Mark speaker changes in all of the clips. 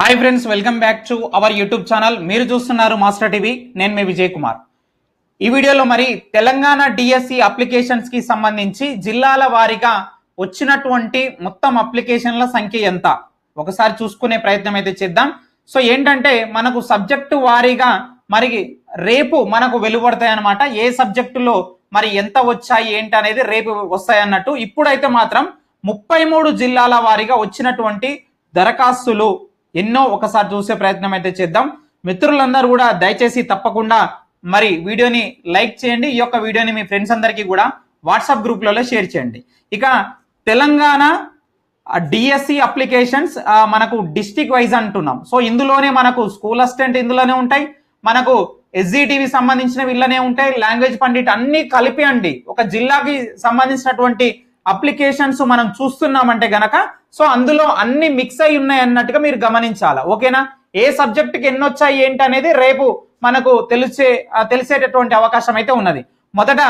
Speaker 1: Hi friends welcome back to our YouTube channel మీరు చూస్తున్నారు master TV నేను మీ విజయ్ కుమార్. ఈ వీడియోలో మరి తెలంగాణ డిఎస్సి అప్లికేషన్స్కి సంబంధించి జిల్లాల వారీగా వచ్చినటువంటి మొత్తం అప్లికేషన్ల సంఖ్య ఎంత? ఒకసారి చూసుకునే ప్రయత్నం అయితే చేద్దాం. సో ఏంటంటే మనకు సబ్జెక్టు వారీగా మరి రేపు మనకు వెలువడతాయన్నమాట. ఏ సబ్జెక్టులో మరి ఎంత వచ్చాయి ఏంటి అనేది రేపు వస్తాయి అన్నట్టు ఇప్పుడైతే మాత్రం ముప్పై మూడు జిల్లాల వారీగా వచ్చినటువంటి దరఖాస్తులు ఎన్నో ఒకసారి చూసే ప్రయత్నం అయితే చేద్దాం. మిత్రులందరూ కూడా దయచేసి తప్పకుండా మరి వీడియోని లైక్ చేయండి. ఈ యొక్క వీడియోని మీ ఫ్రెండ్స్ అందరికీ కూడా వాట్సాప్ గ్రూప్లలో షేర్ చేయండి. ఇక తెలంగాణ డిఎస్సి అప్లికేషన్స్ మనకు డిస్టిక్ వైజ్ అంటున్నాం. సో ఇందులోనే మనకు స్కూల్ అసిస్టెంట్ ఇందులోనే ఉంటాయి. మనకు ఎస్జిటివి సంబంధించిన వీళ్ళనే ఉంటాయి. లాంగ్వేజ్ పండిట్ అన్నీ కలిపి అండి. ఒక జిల్లాకి సంబంధించినటువంటి అప్లికేషన్స్ మనం చూస్తున్నామంటే గనక సో అందులో అన్ని మిక్స్ అయి ఉన్నాయి అన్నట్టుగా మీరు గమనించాలా. ఓకేనా? ఏ సబ్జెక్టుకి ఎన్ని వచ్చాయి ఏంటి అనేది రేపు మనకు తెలిసే తెలిసేటటువంటి అవకాశం అయితే ఉన్నది. మొదట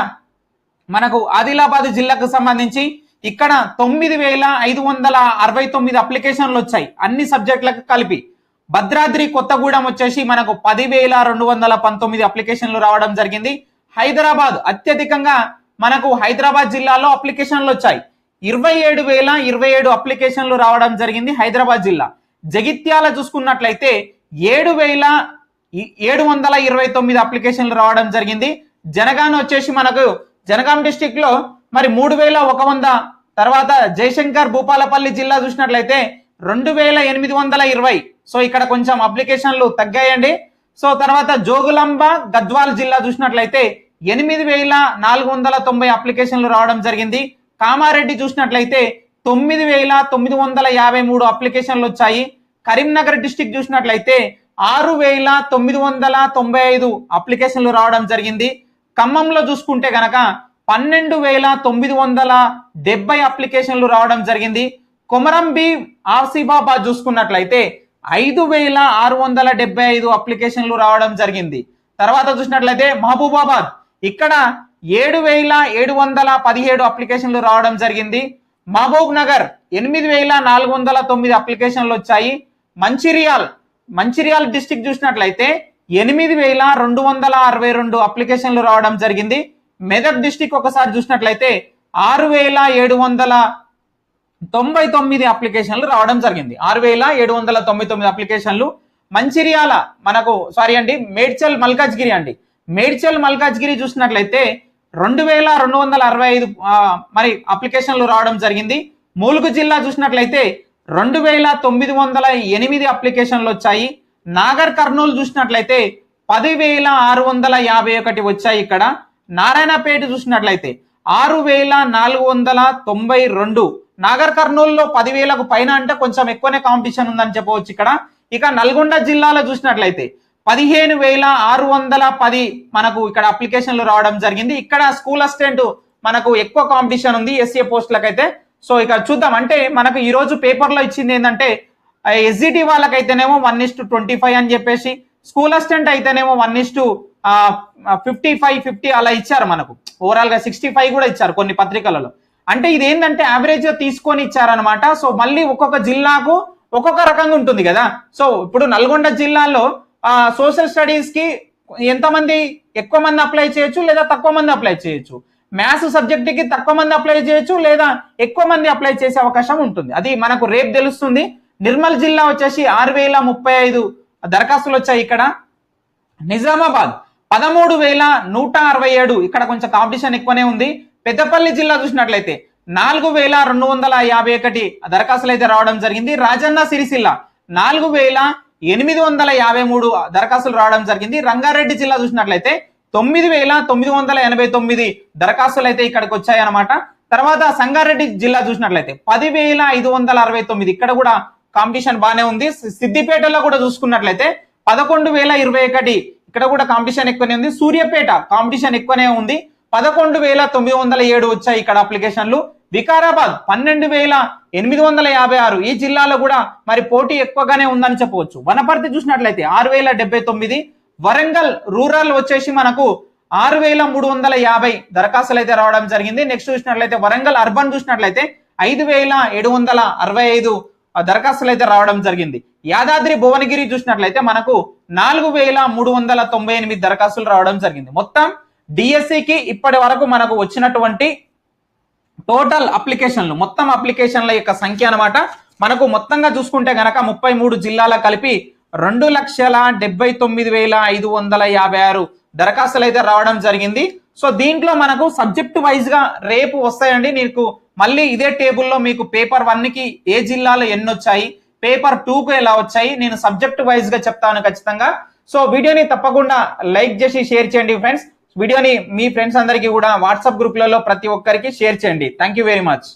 Speaker 1: మనకు ఆదిలాబాద్ జిల్లాకు సంబంధించి ఇక్కడ తొమ్మిది వేల ఐదు వందల అరవై తొమ్మిది అప్లికేషన్లు వచ్చాయి. అన్ని సబ్జెక్టులకు కలిపి. భద్రాద్రి కొత్తగూడెం వచ్చేసి మనకు పదివేల రెండు వందల పంతొమ్మిది అప్లికేషన్లు రావడం జరిగింది. హైదరాబాద్ అత్యధికంగా మనకు హైదరాబాద్ జిల్లాలో అప్లికేషన్లు వచ్చాయి. ఇరవై ఏడు వేల ఇరవై ఏడు అప్లికేషన్లు రావడం జరిగింది హైదరాబాద్ జిల్లా. జగిత్యాల చూసుకున్నట్లయితే ఏడు వేల ఏడు వందల ఇరవై తొమ్మిది అప్లికేషన్లు రావడం జరిగింది. జనగాం వచ్చేసి మనకు జనగాం డిస్టిక్లో మరి మూడు వేల ఒక వంద తర్వాత జయశంకర్ భూపాలపల్లి జిల్లా చూసినట్లయితే రెండు వేల ఎనిమిది వందల ఇరవై. సో ఇక్కడ కొంచెం అప్లికేషన్లు తగ్గాయండి. సో తర్వాత జోగులాంబ గద్వాల్ జిల్లా చూసినట్లయితే ఎనిమిది వేల నాలుగు వందల తొంభై అప్లికేషన్లు రావడం జరిగింది. కామారెడ్డి చూసినట్లయితే తొమ్మిది వేల తొమ్మిది వందల యాభై మూడు అప్లికేషన్లు వచ్చాయి. కరీంనగర్ డిస్టిక్ చూసినట్లయితే ఆరు వేల తొమ్మిది వందల తొంభై ఐదు అప్లికేషన్లు రావడం జరిగింది. ఖమ్మంలో చూసుకుంటే గనక పన్నెండు వేల తొమ్మిది వందల డెబ్బై అప్లికేషన్లు రావడం జరిగింది. కొమరం భీం ఆసిఫాబాద్ చూసుకున్నట్లయితే ఐదు వేల ఆరు వందల డెబ్బై ఐదు అప్లికేషన్లు రావడం జరిగింది. తర్వాత చూసినట్లయితే మహబూబాబాద్ ఇక్కడ ఏడు వేల ఏడు వందల పదిహేడు అప్లికేషన్లు రావడం జరిగింది. మహబూబ్ నగర్ ఎనిమిది వేల నాలుగు వందల తొమ్మిది అప్లికేషన్లు వచ్చాయి. మంచిర్యాల్ మంచిర్యాల్ డిస్టిక్ చూసినట్లయితే ఎనిమిది వేల రెండు వందల అరవై రెండు అప్లికేషన్లు రావడం జరిగింది. మెదక్ డిస్టిక్ ఒకసారి చూసినట్లయితే ఆరు వేల ఏడు వందల తొంభై తొమ్మిది అప్లికేషన్లు రావడం జరిగింది. ఆరు వేల ఏడు వందల తొంభై తొమ్మిది అప్లికేషన్లు. మంచిర్యాల మనకు సారీ అండి మేడ్చల్ మల్కాజ్గిరి అండి. మేడ్చల్ మల్కాజ్గిరి చూసినట్లయితే రెండు వేల రెండు వందల అరవై ఐదు మరి అప్లికేషన్లు రావడం జరిగింది. ములుగు జిల్లా చూసినట్లయితే రెండు వేల తొమ్మిది వందల ఎనిమిది అప్లికేషన్లు వచ్చాయి. నాగర్ కర్నూలు చూసినట్లయితే పదివేల ఆరు వందల యాభై ఒకటి వచ్చాయి ఇక్కడ. నారాయణపేట చూసినట్లయితే ఆరు వేల నాలుగు వందల తొంభై రెండు. నాగర్ కర్నూలులో పదివేలకు పైన అంటే కొంచెం ఎక్కువనే కాంపిటీషన్ ఉందని చెప్పవచ్చు ఇక్కడ. ఇక నల్గొండ జిల్లాలో చూసినట్లయితే పదిహేను వేల ఆరు వందల పది మనకు ఇక్కడ అప్లికేషన్లు రావడం జరిగింది. ఇక్కడ స్కూల్ అసిస్టెంట్ మనకు ఎక్కువ కాంపిటీషన్ ఉంది ఎస్ఏ పోస్టులకైతే అయితే సో ఇక్కడ చూద్దాం. అంటే మనకు ఈరోజు పేపర్లో ఇచ్చింది ఏంటంటే SGT వాళ్ళకైతేనేమో one is to twenty five అని చెప్పేసి స్కూల్ అసిస్టెంట్ అయితేనేమో one is to fifty five fifty అలా ఇచ్చారు మనకు. ఓవరాల్గా సిక్స్టీ ఫైవ్ కూడా ఇచ్చారు కొన్ని పత్రికలలో. అంటే ఇది ఏంటంటే యావరేజ్గా తీసుకొని ఇచ్చారనమాట సో మళ్ళీ ఒక్కొక్క జిల్లాకు ఒక్కొక్క రకంగా ఉంటుంది కదా. సో ఇప్పుడు నల్గొండ జిల్లాలో సోషల్ స్టడీస్కి ఎంతమంది ఎక్కువ మంది అప్లై చేయొచ్చు లేదా తక్కువ మంది అప్లై చేయొచ్చు? మ్యాథ్స్ సబ్జెక్ట్కి తక్కువ మంది అప్లై చేయొచ్చు లేదా ఎక్కువ మంది అప్లై చేసే అవకాశం ఉంటుంది. అది మనకు రేపు తెలుస్తుంది. నిర్మల్ జిల్లా వచ్చేసి ఆరు వేల ముప్పై ఐదు దరఖాస్తులు వచ్చాయి ఇక్కడ. నిజామాబాద్ పదమూడు వేల నూట అరవై ఏడు. ఇక్కడ కొంచెం కాంపిటీషన్ ఎక్కువనే ఉంది. పెద్దపల్లి జిల్లా చూసినట్లయితే నాలుగు వేల రెండు వందల యాభై ఒకటి దరఖాస్తులు అయితే రావడం జరిగింది. రాజన్న సిరిసిల్ల నాలుగు వేల ఎనిమిది వందల యాభై మూడు దరఖాస్తులు రావడం జరిగింది. రంగారెడ్డి జిల్లా చూసినట్లయితే తొమ్మిది వేల తొమ్మిది వందల ఎనభై తొమ్మిది దరఖాస్తులు అయితే ఇక్కడికి వచ్చాయన్నమాట. తర్వాత సంగారెడ్డి జిల్లా చూసినట్లయితే పదివేల ఐదు వందల అరవై తొమ్మిది ఇక్కడ కూడా కాంపిటీషన్ బాగానే ఉంది. సిద్దిపేటలో కూడా చూసుకున్నట్లయితే పదకొండు వేల ఇరవై ఒకటి ఇక్కడ కూడా కాంపిటీషన్ ఎక్కువనే ఉంది. సూర్యాపేట కాంపిటీషన్ ఎక్కువనే ఉంది. పదకొండు వేల తొమ్మిది వందల ఏడు వచ్చాయి ఇక్కడ అప్లికేషన్లు. వికారాబాద్ పన్నెండు వేల ఎనిమిది వందల యాభై ఆరు. ఈ జిల్లాలో కూడా మరి పోటీ ఎక్కువగానే ఉందని చెప్పవచ్చు. వనపర్తి చూసినట్లయితే ఆరు వేల డెబ్బై తొమ్మిది. వరంగల్ రూరల్ వచ్చేసి మనకు ఆరు వేల మూడు వందల యాభై దరఖాస్తులు అయితే రావడం జరిగింది. నెక్స్ట్ చూసినట్లయితే వరంగల్ అర్బన్ చూసినట్లయితే ఐదు వేల ఏడు వందల అరవై ఐదు ఆ, దరఖాస్తులు అయితే రావడం జరిగింది. యాదాద్రి భువనగిరి చూసినట్లయితే మనకు నాలుగు వేల మూడు వందల తొంభై ఎనిమిది దరఖాస్తులు రావడం జరిగింది. మొత్తం డిఎస్సికి ఇప్పటి వరకు మనకు వచ్చినటువంటి టోటల్ అప్లికేషన్లు మొత్తం అప్లికేషన్ల యొక్క సంఖ్య అన్నమాట. మనకు మొత్తంగా చూసుకుంటే గనక ముప్పై మూడు జిల్లాల కలిపి రెండు లక్షల డెబ్బై తొమ్మిది వేల ఐదు వందల యాభై ఆరు దరఖాస్తులు అయితే రావడం జరిగింది. సో దీంట్లో మనకు సబ్జెక్ట్ వైజ్గా రేపు వస్తాయండి. నీకు మళ్ళీ ఇదే టేబుల్లో మీకు పేపర్ వన్కి ఏ జిల్లాలో ఎన్ని వచ్చాయి పేపర్ టూకు ఎలా వచ్చాయి నేను సబ్జెక్ట్ వైజ్గా చెప్తాను ఖచ్చితంగా. సో వీడియోని తప్పకుండా లైక్ చేసి షేర్ చేయండి ఫ్రెండ్స్. వీడియోని మీ ఫ్రెండ్స్ అందరికీ కూడా వాట్సాప్ గ్రూప్లలో ప్రతి ఒక్కరికి షేర్ చేయండి. Thank you very much